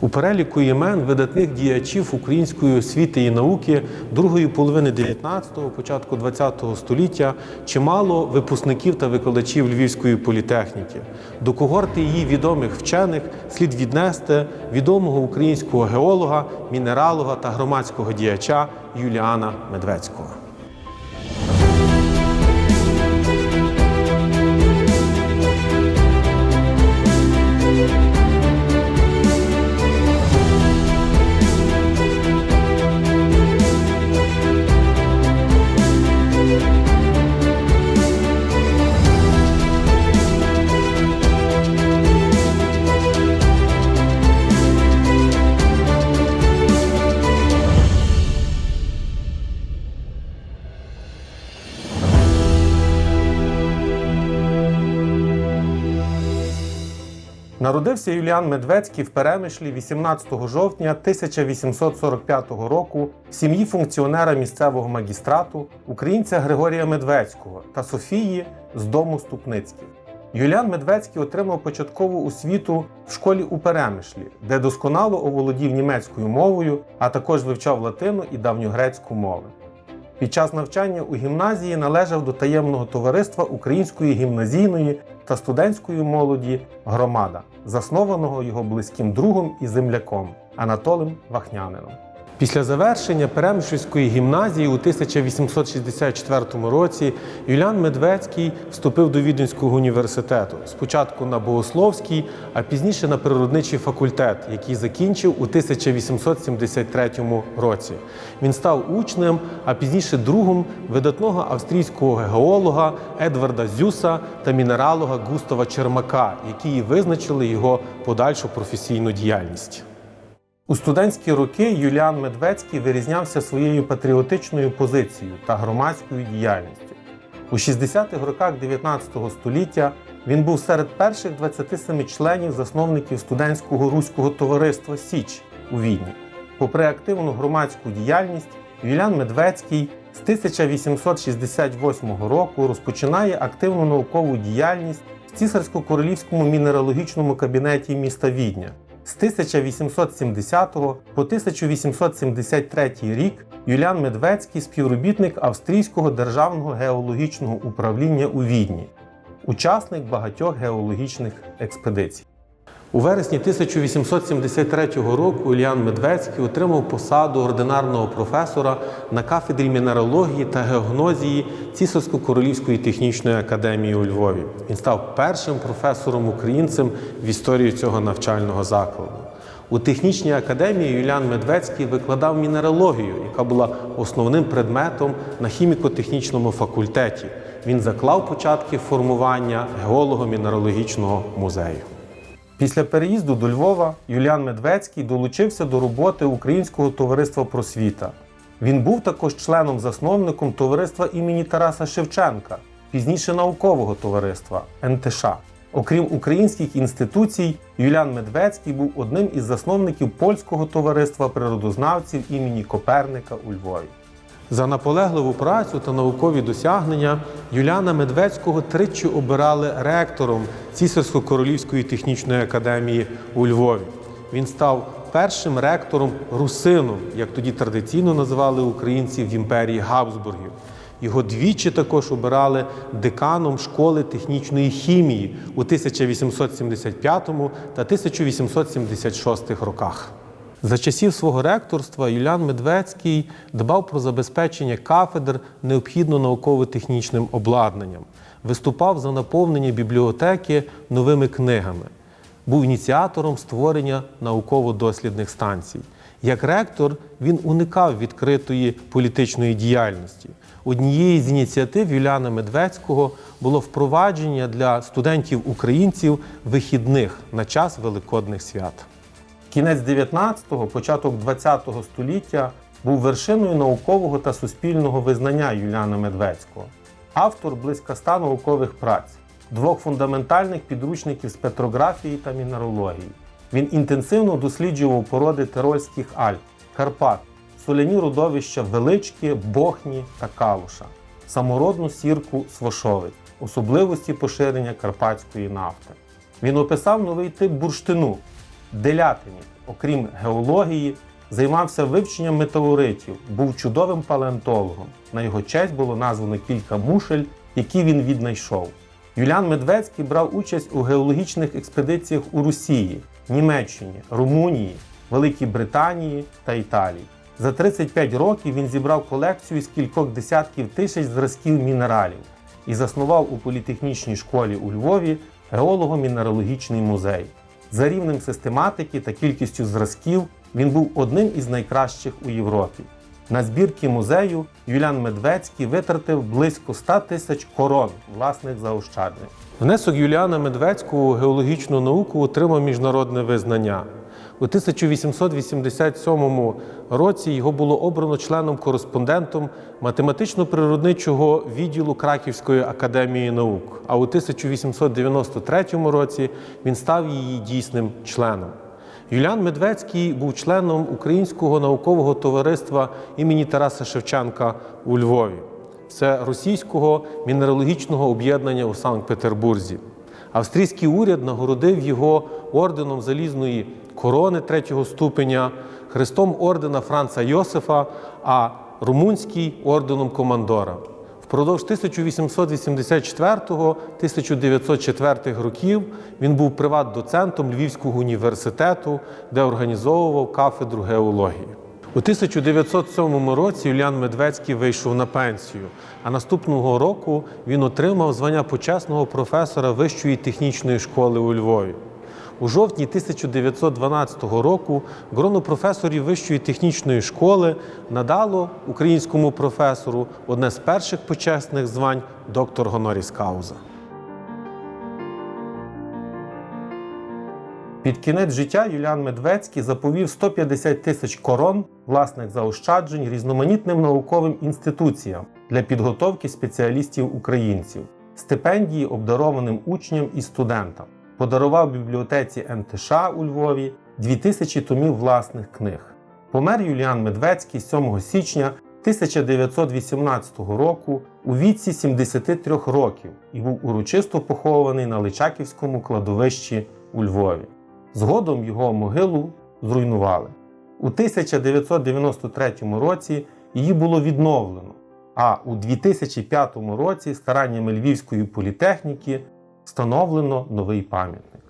У переліку імен видатних діячів української освіти і науки другої половини 19-го, початку 20-го століття чимало випускників та викладачів Львівської політехніки. До когорти її відомих вчених слід віднести відомого українського геолога, мінералога та громадського діяча Юліана Медведського. Народився Юліан Медведський в Перемишлі 18 жовтня 1845 року в сім'ї функціонера місцевого магістрату, українця Григорія Медведського та Софії з дому Ступницьких. Юліан Медведський отримав початкову освіту в школі у Перемишлі, де досконало оволодів німецькою мовою, а також вивчав латину і давньогрецьку мови. Під час навчання у гімназії належав до таємного товариства Української гімназійної та студентської молоді Громада, заснованого його близьким другом і земляком Анатолем Вахнянином. Після завершення Перемишльської гімназії у 1864 році Юліан Медведський вступив до Віденського університету. Спочатку на богословський, а пізніше на природничий факультет, який закінчив у 1873 році. Він став учнем, а пізніше другом видатного австрійського геолога Едварда Зюса та мінералога Густава Чермака, які визначили його подальшу професійну діяльність. У студентські роки Юліан Медведський вирізнявся своєю патріотичною позицією та громадською діяльністю. У 60-х роках 19 століття він був серед перших 27 членів засновників студентського руського товариства Січ у Відні. Попри активну громадську діяльність, Юліан Медведський з 1868 року розпочинає активну наукову діяльність в цісарсько-королівському мінералогічному кабінеті міста Відня. З 1870 по 1873 рік Юліан Медвецький співробітник Австрійського державного геологічного управління у Відні, учасник багатьох геологічних експедицій. У вересні 1873 року Юліан Медведський отримав посаду ординарного професора на кафедрі мінералогії та геогнозії Цісарсько-Королівської технічної академії у Львові. Він став першим професором українцем в історії цього навчального закладу. У технічній академії Юліан Медведський викладав мінералогію, яка була основним предметом на хіміко-технічному факультеті. Він заклав початки формування геолого-мінералогічного музею. Після переїзду до Львова Юліан Медведський долучився до роботи Українського товариства просвіта. Він був також членом-засновником товариства імені Тараса Шевченка, пізніше наукового товариства НТШ. Окрім українських інституцій, Юліан Медведський був одним із засновників польського товариства природознавців імені Коперника у Львові. За наполегливу працю та наукові досягнення Юліана Медведського тричі обирали ректором Цісарсько-Королівської технічної академії у Львові. Він став першим ректором русином, як тоді традиційно називали українців в імперії Габсбургів. Його двічі також обирали деканом школи технічної хімії у 1875 та 1876 роках. За часів свого ректорства Юліан Медведський дбав про забезпечення кафедр необхідно науково-технічним обладнанням, виступав за наповнення бібліотеки новими книгами, був ініціатором створення науково-дослідних станцій. Як ректор він уникав відкритої політичної діяльності. Однією з ініціатив Юліана Медведського було впровадження для студентів-українців вихідних на час великодних свят. Кінець 19-го, початок 20-го століття був вершиною наукового та суспільного визнання Юліана Медведського. Автор близько ста наукових праць, двох фундаментальних підручників з петрографії та мінерології. Він інтенсивно досліджував породи Тирольських Альп, Карпат, соляні родовища Велички, Бохні та Калуша, самородну сірку Свошовець, особливості поширення карпатської нафти. Він описав новий тип бурштину делятині, окрім геології, займався вивченням метеоритів, був чудовим палеонтологом. На його честь було названо кілька мушель, які він віднайшов. Юліан Медведський брав участь у геологічних експедиціях у Росії, Німеччині, Румунії, Великій Британії та Італії. За 35 років він зібрав колекцію з кількох десятків тисяч зразків мінералів і заснував у політехнічній школі у Львові геолого-мінералогічний музей. За рівнем систематики та кількістю зразків він був одним із найкращих у Європі. На збірки музею Юліан Медведський витратив близько 100 тисяч корон власних заощаджень. Внесок Юліана Медведського у геологічну науку отримав міжнародне визнання. У 1887 році його було обрано членом-кореспондентом математично-природничого відділу Краківської академії наук. А у 1893 році він став її дійсним членом. Юліан Медведський був членом Українського наукового товариства імені Тараса Шевченка у Львові. Це російського мінералогічного об'єднання у Санкт-Петербурзі. Австрійський уряд нагородив його орденом залізної корони третього ступеня, хрестом ордена Франца Йосифа, а румунський орденом командора. Впродовж 1884-1904 років він був приват-доцентом Львівського університету, де організовував кафедру геології. У 1907 році Юліан Медведський вийшов на пенсію, а наступного року він отримав звання почесного професора Вищої технічної школи у Львові. У жовтні 1912 року гроно професорів Вищої технічної школи надало українському професору одне з перших почесних звань доктор Гоноріс Кауза. Під кінець життя Юліан Медведський заповів 150 тисяч корон власних заощаджень різноманітним науковим інституціям для підготовки спеціалістів українців, стипендії обдарованим учням і студентам. Подарував бібліотеці НТШ у Львові 2000 томів власних книг. Помер Юліан Медведський 7 січня 1918 року у віці 73 років і був урочисто похований на Личаківському кладовищі у Львові. Згодом його могилу зруйнували. У 1993 році її було відновлено, а у 2005 році стараннями Львівської політехніки встановлено новий пам'ятник.